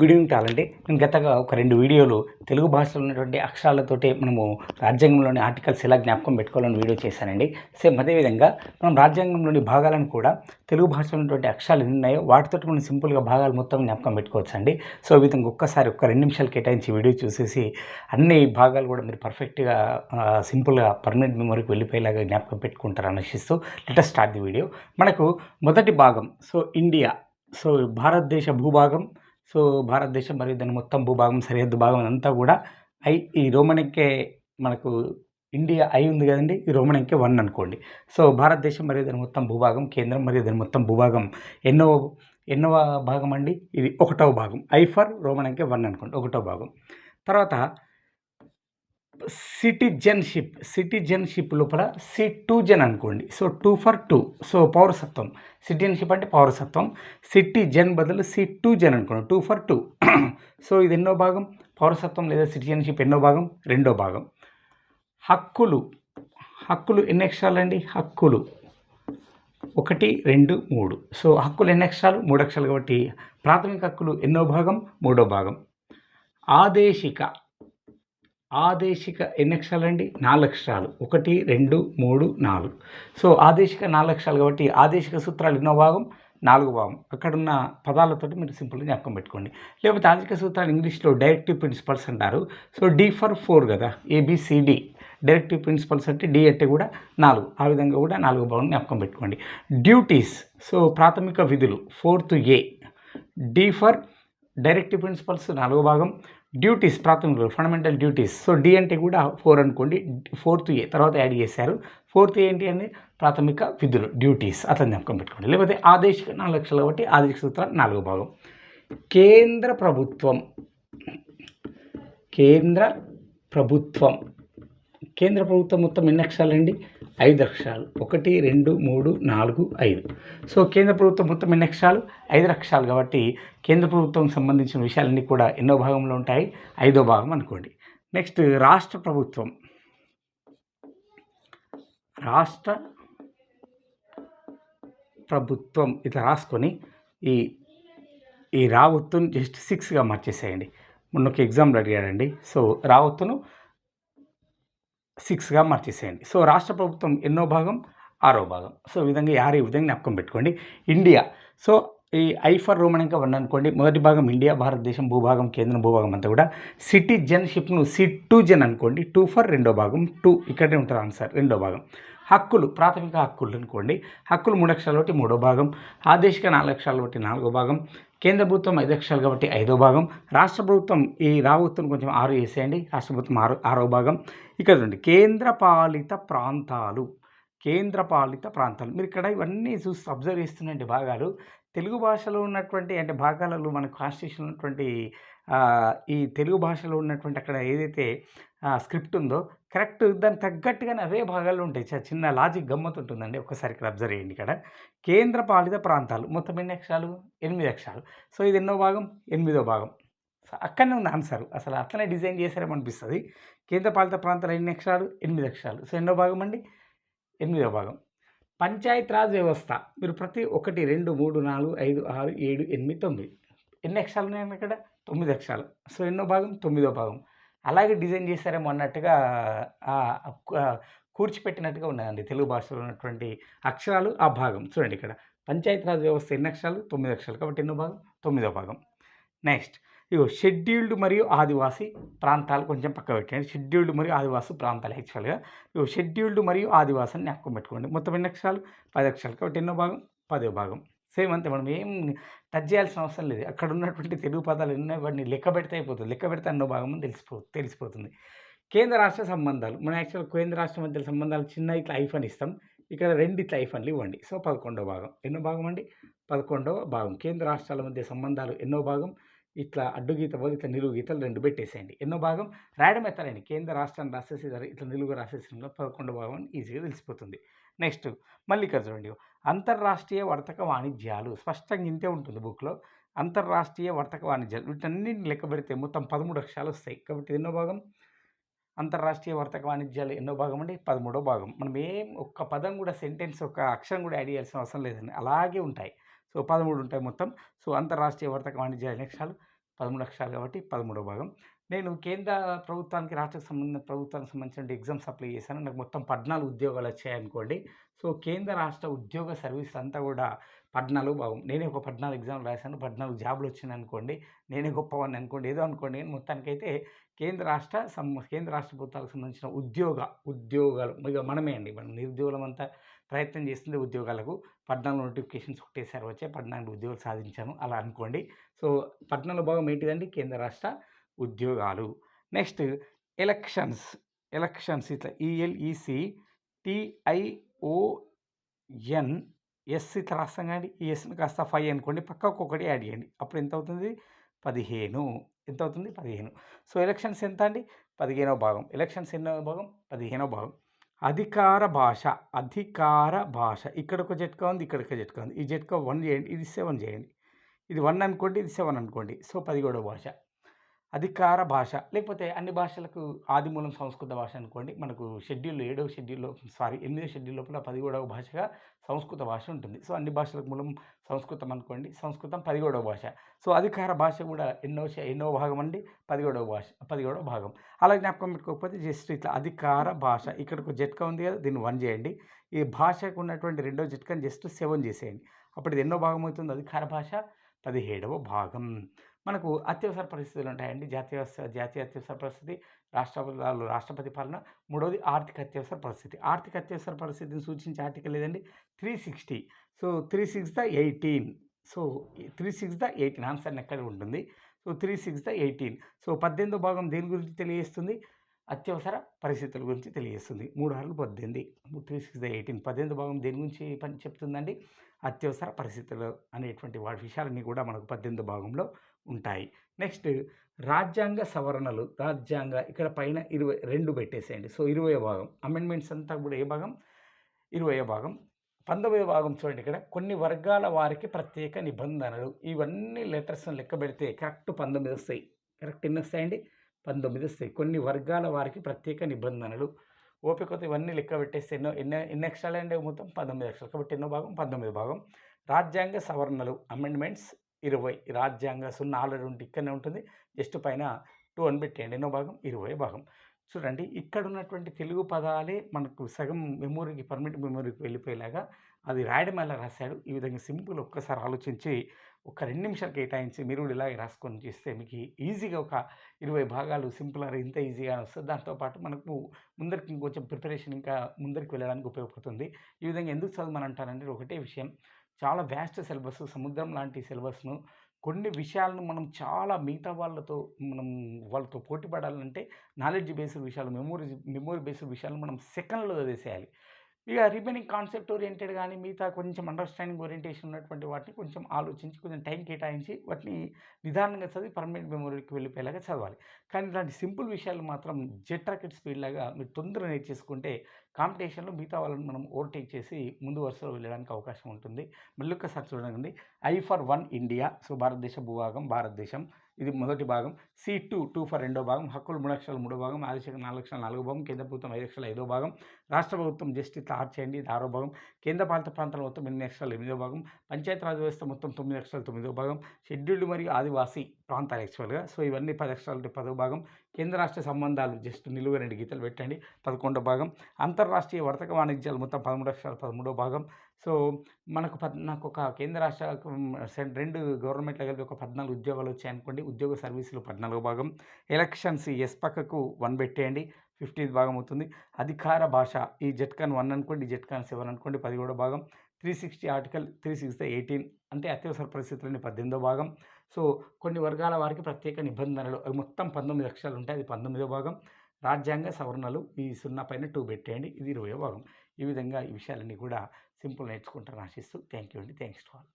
Good evening టాలండి నేను గతగా ఒక రెండు వీడియోలు తెలుగు భాషలో ఉన్నటువంటి అక్షరాలతోటి మనము రాజ్యాంగంలోని ఆర్టికల్స్ ఎలా జ్ఞాపకం పెట్టుకోవాలని వీడియో చేశానండి. సేమ్ అదేవిధంగా మనం రాజ్యాంగంలోని భాగాలను కూడా తెలుగు భాషలో ఉన్నటువంటి అక్షరాలు ఎన్ని ఉన్నాయో వాటితో మనం సింపుల్గా భాగాలు మొత్తం జ్ఞాపకం పెట్టుకోవచ్చు అండి సో ఈ విధంగా ఒక్కసారి ఒక్క రెండు నిమిషాలు కేటాయించి వీడియో చూసేసి అన్ని భాగాలు కూడా మీరు పర్ఫెక్ట్గా సింపుల్గా పర్మనెంట్ మెమరీకి వెళ్ళిపోయేలాగా జ్ఞాపకం పెట్టుకుంటారని ఆశిస్తూ లెటర్ స్టార్ట్ ది వీడియో. మనకు మొదటి భాగం సో ఇండియా సో భారతదేశ భూభాగం సో భారతదేశం మరియు దాని మొత్తం భూభాగం సరిహద్దు భాగం అంతా కూడా ఐ ఈ రోమన్ మనకు ఇండియా ఐ ఉంది కదండి ఈ రోమన్ వన్ అనుకోండి. సో భారతదేశం మరియు దాని మొత్తం భూభాగం కేంద్రం మరియు దాని మొత్తం భూభాగం ఎన్నో ఎన్నవ భాగం అండి ఇది ఒకటవ భాగం. ఐ ఫర్ రోమన్ అంకె వన్ అనుకోండి ఒకటవ భాగం. తర్వాత సిటిజన్షిప్ సిటిజన్షిప్ లోపల సి టూ జన్ అనుకోండి. So two for two. So పౌరసత్వం. సిటిజన్షిప్ అంటే పౌరసత్వం. సిటిజన్ బదులు సి టూ జన్ అనుకోండి. Two for two. సో ఇది ఎన్నో భాగం? పౌరసత్వం లేదా సిటిజన్షిప్ ఎన్నో భాగం? రెండో భాగం. హక్కులు. హక్కులు ఎన్ని అక్షరాలు అండి హక్కులు. ఒకటి రెండు మూడు. సో హక్కులు ఎన్ని అక్షరాలు? మూడు అక్షరాలు కాబట్టి ప్రాథమిక హక్కులు ఎన్నో భాగం? మూడో భాగం. ఆదేశిక. ఆదేశిక ఎన్ని అక్షరాలు అండి నాలుగు అక్షరాలు ఒకటి రెండు మూడు నాలుగు. సో ఆదేశిక నాలుగు అక్షరాలు కాబట్టి ఆదేశిక సూత్రాలు ఎన్నో భాగం? నాలుగు భాగం. అక్కడున్న పదాలతోటి మీరు సింపుల్గా జ్ఞాపకం పెట్టుకోండి. లేకపోతే ఆదేశిక సూత్రాలు ఇంగ్లీష్లో డైరెక్టివ్ ప్రిన్సిపల్స్ అంటారు. సో డి ఫర్ ఫోర్ కదా? ఏబిసిడి డైరెక్టివ్ ప్రిన్సిపల్స్ అంటే డి అంటే కూడా నాలుగు. ఆ విధంగా కూడా నాలుగు భాగం జ్ఞాపకం పెట్టుకోండి. డ్యూటీస్. సో ప్రాథమిక విధులు. Fourth A. D for directive principles నాలుగో భాగం. డ్యూటీస్ ప్రాథమిక ఫండమెంటల్ డ్యూటీస్. సో డి అంటే కూడా ఫోర్ అనుకోండి. ఫోర్త్ ఏ తర్వాత యాడ్ చేశారు. ఫోర్త్ ఏంటి అని? ప్రాథమిక విధులు డ్యూటీస్. అతని జ్ఞాపకం పెట్టుకోండి. లేకపోతే ఆదేశిక నాలుగు లక్షలు కాబట్టి ఆదేశిక సూత్రం నాలుగో భాగం. కేంద్ర ప్రభుత్వం. కేంద్ర ప్రభుత్వం. కేంద్ర ప్రభుత్వం మొత్తం ఎన్ని అక్షరాలండి ఐదు అక్షరాలు. ఒకటి రెండు మూడు నాలుగు ఐదు. సో కేంద్ర ప్రభుత్వం మొత్తం ఎన్ని అక్షరాలు? ఐదు అక్షరాలు కాబట్టి కేంద్ర ప్రభుత్వం సంబంధించిన విషయాలన్నీ కూడా ఎన్నో భాగంలో ఉంటాయి. ఐదో భాగం అనుకోండి. నెక్స్ట్ రాష్ట్ర ప్రభుత్వం. రాష్ట్ర ప్రభుత్వం ఇట్లా రాసుకొని ఈ ఈ రావత్తును జస్ట్ సిక్స్గా మార్చేసేయండి. మొన్న ఒక ఎగ్జామ్లో అడిగాడండి. సో రావత్తును సిక్స్గా మార్చేసేయండి. సో రాష్ట్ర ప్రభుత్వం ఎన్నో భాగం ఆరో భాగం. సో ఈ విధంగా ఆరు ఈ విధంగా జ్ఞాపకం పెట్టుకోండి. ఇండియా. సో ఈ ఐ ఫర్ రోమన్ ఇంకా వన్ అనుకోండి. మొదటి భాగం ఇండియా భారతదేశం భూభాగం కేంద్రం భూభాగం అంతా కూడా సిటిజన్షిప్ను సి టూ జన్ అనుకోండి. టూ ఫర్ రెండో భాగం టూ ఇక్కడే ఉంటారు ఆన్సర్ రెండో భాగం. హక్కులు ప్రాథమిక హక్కులు అనుకోండి. హక్కులు మూడు అక్షరాలు బట్టి మూడో భాగం. ఆదేశిక నాలుగు అక్షరాలు బట్టి నాలుగో భాగం. కేంద్ర ప్రభుత్వం ఐదు అక్షరాలు కాబట్టి ఐదో భాగం. రాష్ట్ర ప్రభుత్వం ఈ రావుత్వం కొంచెం ఆరు వేసేయండి రాష్ట్ర ప్రభుత్వం ఆరు ఆరో భాగం. ఇక్కడ చూడండి. కేంద్ర పాలిత ప్రాంతాలు. కేంద్రపాలిత ప్రాంతాలు. మీరు ఇక్కడ ఇవన్నీ చూసి అబ్జర్వ్ చేస్తున్నటువంటి భాగాలు తెలుగు భాషలో ఉన్నటువంటి అంటే భాగాలలో మన కాన్స్టిట్యూషన్ ఉన్నటువంటి ఈ తెలుగు భాషలో ఉన్నటువంటి అక్కడ ఏదైతే స్క్రిప్ట్ ఉందో కరెక్ట్ దానికి తగ్గట్టుగానే అవే భాగాలు ఉంటాయి. చిన్న లాజిక్ గమ్మత్ ఉంటుందండి. ఒకసారి ఇక్కడ అబ్జర్వ్ చేయండి ఇక్కడ. కేంద్ర పాలిత ప్రాంతాలు మొత్తం ఎన్ని అక్షరాలు? ఎనిమిది అక్షరాలు. సో ఇది ఎన్నో భాగం? ఎనిమిదో భాగం. అక్కడనే ఉంది ఆన్సర్ అసలు అట్లనే డిజైన్ చేశారేమో అనిపిస్తుంది కేంద్ర పాలిత ప్రాంతాలు ఎన్ని అక్షరాలు? ఎనిమిది అక్షరాలు. సో ఎన్నో భాగం అండి? ఎనిమిదో భాగం. పంచాయత్ రాజ్ వ్యవస్థ. మీరు ప్రతి ఒకటి రెండు మూడు నాలుగు ఐదు ఆరు ఏడు ఎనిమిది తొమ్మిది. ఎన్ని అక్షరాలు ఉన్నాయండి ఇక్కడ తొమ్మిది అక్షరాలు. సో ఎన్నో భాగం? తొమ్మిదో భాగం. అలాగే డిజైన్ చేశారేమో అన్నట్టుగా కూర్చిపెట్టినట్టుగా ఉన్నదండి తెలుగు భాషలో ఉన్నటువంటి అక్షరాలు ఆ భాగం. చూడండి ఇక్కడ. పంచాయతీరాజ్ వ్యవస్థ ఎన్ని అక్షరాలు? తొమ్మిది అక్షరాలు. కాబట్టి ఎన్నో భాగం? తొమ్మిదో భాగం. నెక్స్ట్. ఇగో షెడ్యూల్డ్ మరియు ఆదివాసీ ప్రాంతాలు కొంచెం పక్క పెట్టండి. షెడ్యూల్డ్ మరియు ఆదివాసీ ప్రాంతాలు యాక్చువల్గా ఇగో షెడ్యూల్డ్ మరియు ఆదివాసాన్ని జ్ఞాపకం పెట్టుకోండి. మొత్తం ఎన్ని అక్షరాలు? పది అక్షరాలు. కాబట్టి ఎన్నో భాగం? పదో భాగం. సేమ్ అంతే మనం ఏం టచ్ చేయాల్సిన అవసరం లేదు. అక్కడ ఉన్నటువంటి తెలుగు పదాలు ఎన్నో వాటిని లెక్క పెడితే అయిపోతుంది. లెక్క పెడితే అన్నో భాగం తెలిసిపో తెలిసిపోతుంది. కేంద్ర రాష్ట్ర సంబంధాలు. మన యాక్చువల్ కేంద్ర రాష్ట్ర మధ్య సంబంధాలు చిన్న ఇట్లా ఐఫన్ ఇస్తాం. ఇక్కడ రెండు ఇట్లా ఐఫన్లు ఇవ్వండి. సో పదకొండవ భాగం. ఎన్నో భాగం అండి? పదకొండవ భాగం. కేంద్ర రాష్ట్రాల మధ్య సంబంధాలు ఎన్నో భాగం? ఇట్లా అడ్డుగీత పోదు ఇట్లా నిలువు గీతలు రెండు పెట్టేసేయండి. ఎన్నో భాగం రాయడం ఎత్తాలండి కేంద్ర రాష్ట్రాన్ని రాసేసి ఇట్లా నిలువుగా రాసేసిన పదకొండవ భాగం ఈజీగా తెలిసిపోతుంది. నెక్స్ట్ మళ్ళీ ఇక్కడ చూడండి అంతర్రాష్ట్రీయ వర్తక వాణిజ్యాలు స్పష్టంగా ఇంతే ఉంటుంది బుక్లో. అంతర్రాష్ట్రీయ వర్తక వాణిజ్యాలు వీటన్నిటిని లెక్క పెడితే మొత్తం పదమూడు అక్షరాలు వస్తాయి. కాబట్టి ఎన్నో భాగం? అంతర్రాష్ట్రీయ వర్తక వాణిజ్యాలు ఎన్నో భాగం అండి? పదమూడో భాగం. మనం ఏం ఒక్క పదం కూడా సెంటెన్స్ ఒక అక్షరం కూడా యాడ్ చేయాల్సిన అవసరం లేదండి. అలాగే ఉంటాయి. సో పదమూడు ఉంటాయి మొత్తం. సో అంతర్రాష్ట్రీయ వర్తక వాణిజ్య లక్ష్యాలు పదమూడు లక్షలు కాబట్టి పదమూడవ భాగం. నేను కేంద్ర ప్రభుత్వానికి రాష్ట్ర సంబంధ ప్రభుత్వానికి సంబంధించిన ఎగ్జామ్స్ అప్లై చేశాను. నాకు మొత్తం పద్నాలుగు ఉద్యోగాలు వచ్చాయనుకోండి. సో కేంద్ర రాష్ట్ర ఉద్యోగ సర్వీస్ అంతా కూడా పద్నాలుగు భాగం. నేనే ఒక పద్నాలుగు ఎగ్జామ్లు రాశాను. పద్నాలుగు జాబులు వచ్చినాయి అనుకోండి నేనే గొప్పవాడిని అనుకోండి. ఏదో అనుకోండి. కానీ మొత్తానికైతే కేంద్ర రాష్ట్ర సం కేంద్ర రాష్ట్ర ప్రభుత్వాలకు సంబంధించిన ఉద్యోగ ఉద్యోగాలు ఇక మనమే అండి. మనం నిరుద్యోగులం అంతా ప్రయత్నం చేస్తుంది ఉద్యోగాలకు. పద్నాలుగు నోటిఫికేషన్స్ ఒకటేసారి వచ్చాయి పద్నాలుగు ఉద్యోగాలు సాధించాను. అలా అనుకోండి. సో పద్నాలుగు భాగం ఏంటిదండి? కేంద్ర రాష్ట్ర ఉద్యోగాలు. నెక్స్ట్ ఎలక్షన్స్ ఎలక్షన్స్ ఇట్లా E L E C T I O N S ఇట్లా రాస్తాం కానీ ఈ ఎస్ని కాస్త ఫైవ్ అనుకోండి పక్క ఒక్కొక్కటి యాడ్ చేయండి. అప్పుడు ఎంత అవుతుంది పదిహేను. ఎంత అవుతుంది పదిహేను. సో ఎలక్షన్స్ ఎంత అండి పదిహేనవ భాగం. ఎలక్షన్స్ ఎన్నో భాగం? పదిహేనవ భాగం. అధికార భాష అధికార భాష. ఇక్కడ ఒక జట్కా ఉంది ఇక్కడ ఒక జట్కా ఉంది. ఈ జట్కా వన్ చేయండి ఇది సెవెన్ చేయండి. ఇది వన్ అనుకోండి ఇది సెవెన్ అనుకోండి. సో పదిహేడవ భాష. అధికార భాష లేకపోతే అన్ని భాషలకు ఆదిమూలం సంస్కృత భాష అనుకోండి మనకు షెడ్యూల్ ఏడవ షెడ్యూల్లో సారీ ఎనిమిదవ షెడ్యూల్ లోపల పదిహేడవ భాషగా సంస్కృత భాష ఉంటుంది. సో అన్ని భాషలకు మూలం సంస్కృతం అనుకోండి సంస్కృతం పదిహేడవ భాష. సో అధికార భాష కూడా ఎన్నో ఎన్నో భాగం అండి పదిహేడవ భాష పదిహేడవ భాగం. అలా జ్ఞాపకం పెట్టుకోకపోతే జస్ట్ ఇట్లా అధికార భాష ఇక్కడికి జట్కా ఉంది కదా దీన్ని వన్ చేయండి. ఈ భాషకు ఉన్నటువంటి రెండవ జట్కాని జస్ట్ సెవెన్ చేసేయండి. అప్పుడు ఇది ఎన్నో భాగం అవుతుంది? అధికార భాష పదిహేడవ భాగం. మనకు అత్యవసర పరిస్థితులు ఉంటాయండి జాతీయ జాతీయ అత్యవసర పరిస్థితి రాష్ట్రపతి రాష్ట్రపతి పాలన. మూడవది ఆర్థిక అత్యవసర పరిస్థితి. ఆర్థిక అత్యవసర పరిస్థితిని సూచించే ఆర్టికల్ లేదండి three sixty. So three six the eighteen. So three six the eighteen answer ఎక్కడ ఉంటుంది? So three six the eighteen. So పద్దెనిమిదో భాగం దేని గురించి తెలియజేస్తుంది? అత్యవసర పరిస్థితుల గురించి తెలియజేస్తుంది. మూడు ఆరులు పద్దెనిమిది. త్రీ సిక్స్ ద ఎయిటీన్ పద్దెనిమిది భాగం దేని గురించి పని చెప్తుందండి? అత్యవసర పరిస్థితులు అనేటువంటి వాటి విషయాలన్నీ కూడా మనకు పద్దెనిమిది భాగంలో ఉంటాయి. నెక్స్ట్ రాజ్యాంగ సవరణలు రాజ్యాంగ ఇక్కడ పైన ఇరవై రెండు పెట్టేసేయండి. సో ఇరవై భాగం. అమెండ్మెంట్స్ అంతా కూడా ఏ భాగం? ఇరవై భాగం. పంతొమ్మిది భాగం చూడండి ఇక్కడ. కొన్ని వర్గాల వారికి ప్రత్యేక నిబంధనలు. ఇవన్నీ లెటర్స్ని లెక్క పెడితే కరెక్ట్ పంతొమ్మిది వస్తాయి. కరెక్ట్ ఎన్ని వస్తాయండి? పంతొమ్మిది వస్తాయి. కొన్ని వర్గాల వారికి ప్రత్యేక నిబంధనలు. ఓపికతో ఇవన్నీ లెక్క పెట్టేస్తే ఎన్నో ఎన్నో ఎన్ని అక్షరాలు అండి మొత్తం? పంతొమ్మిది అక్షరాలు. కాబట్టి ఎన్నో భాగం? పంతొమ్మిది భాగం. రాజ్యాంగ సవరణలు అమెండ్మెంట్స్ ఇరవై రాజ్యాంగ సున్నా ఆల్రెడీ ఉంటే ఇక్కడనే ఉంటుంది. జస్ట్ పైన టూ అని పెట్టేయండి ఎన్నో భాగం? ఇరవై భాగం. చూడండి ఇక్కడ ఉన్నటువంటి తెలుగు పదాలే మనకు సగం మెమోరీకి పర్మనెంట్ మెమోరీకి వెళ్ళిపోయేలాగా అది రాయడం ఎలా రాశాడు? ఈ విధంగా సింపుల్ ఒక్కసారి ఆలోచించి ఒక రెండు నిమిషాలు కేటాయించి మీరు కూడా ఇలాగే రాసుకొని చేస్తే మీకు ఈజీగా ఒక ఇరవై భాగాలు సింపుల్ ఇంత ఈజీగా వస్తుంది. దాంతోపాటు మనకు ముందరికి ఇంకొంచెం ప్రిపరేషన్ ఇంకా ముందరికి వెళ్ళడానికి ఉపయోగపడుతుంది. ఈ విధంగా ఎందుకు చదవమని అంటారంటే ఒకటే విషయం. చాలా వ్యాస్ట్ సిలబస్ సముద్రం లాంటి సిలబస్ను కొన్ని విషయాలను మనం చాలా మిగతా వాళ్ళతో మనం వాళ్ళతో పోటీ పడాలంటే నాలెడ్జ్ బేస్డ్ విషయాలు మెమోరీ మెమోరీ బేస్డ్ విషయాలు మనం సెకండ్లో చదివేసేయాలి ఇక రిమైనింగ్ కాన్సెప్ట్ ఓరియంటెడ్ కానీ మిగతా కొంచెం అండర్స్టాండింగ్ ఓరియంటేషన్ ఉన్నటువంటి వాటిని కొంచెం ఆలోచించి కొంచెం టైం కేటాయించి వాటిని నిదానంగా చదివి పర్మనెంట్ మెమొరీకి వెళ్ళిపోయేలాగా చదవాలి. కానీ ఇలాంటి సింపుల్ విషయాలు మాత్రం జెట్ రాకెట్ స్పీడ్ లాగా మీరు తొందరగా నేర్చేసుకుంటే కాంపిటీషన్లో మిగతా వాళ్ళని మనం ఓవర్టేక్ చేసి ముందు వరుసలో వెళ్ళడానికి అవకాశం ఉంటుంది. మళ్ళీ ఒక్కసారి చూడండి. I for one India so భారతదేశ భూభాగం భారతదేశం. ఇది మొదటి భాగం. సి టూ టూ ఫర్ రెండో భాగం. హక్కులు మూడు లక్షల మూడో భాగం. ఆదిశాఖ నాలుగు లక్షల నాలుగో భాగం. కేంద్ర ప్రభుత్వం ఐదు లక్షల ఐదో భాగం. రాష్ట్ర ప్రభుత్వం జస్ట్ ఇట్లా ఆర్ చేయండి ఇది ఆరో భాగం. కేంద్ర పాలిత ప్రాంతాల మొత్తం ఎనిమిది లక్షల ఎనిమిదో భాగం. పంచాయతీరాజ్ వ్యవస్థ మొత్తం తొమ్మిది లక్షల తొమ్మిదో భాగం. షెడ్యూల్డ్ మరియు ఆదివాసీ ప్రాంతాలు యాక్చువల్గా. సో ఇవన్నీ పది లక్షల పదో భాగం. కేంద్ర రాష్ట్ర సంబంధాలు జస్ట్ నిలువ రెండు గీతలు పెట్టండి. పదకొండో భాగం. అంతర్రాష్ట్రీయ వర్తక వాణిజ్యాలు మొత్తం పదమూడు లక్షల పదమూడో భాగం. సో మనకు పద్ నాకు ఒక కేంద్ర రాష్ట్ర రెండు గవర్నమెంట్ కలిపి ఒక పద్నాలుగు ఉద్యోగాలు వచ్చాయనుకోండి. ఉద్యోగ సర్వీసులు పద్నాలుగు భాగం. ఎలక్షన్స్ ఎస్ పక్కకు వన్ పెట్టేయండి. ఫిఫ్టీన్త్ భాగం అవుతుంది. అధికార భాష ఈ జట్కాన్ వన్ అనుకోండి. జట్కాన్ సెవెన్ అనుకోండి. పదిహేడో భాగం. Three sixty article three sixty eighteen అంటే అత్యవసర పరిస్థితులని పద్దెనిమిదో భాగం. సో కొన్ని వర్గాల వారికి ప్రత్యేక నిబంధనలు అవి మొత్తం పంతొమ్మిది లక్షలు ఉంటాయి అది పంతొమ్మిదో భాగం. రాజ్యాంగ సవరణలు ఈ సున్నా పైన టూ పెట్టేయండి ఇది ఇరవై భాగం. ఈ విధంగా ఈ విషయాలన్నీ కూడా సింపుల్ నేర్చుకుంటారని ఆశిస్తూ థ్యాంక్ యూ అండి. Thanks to all.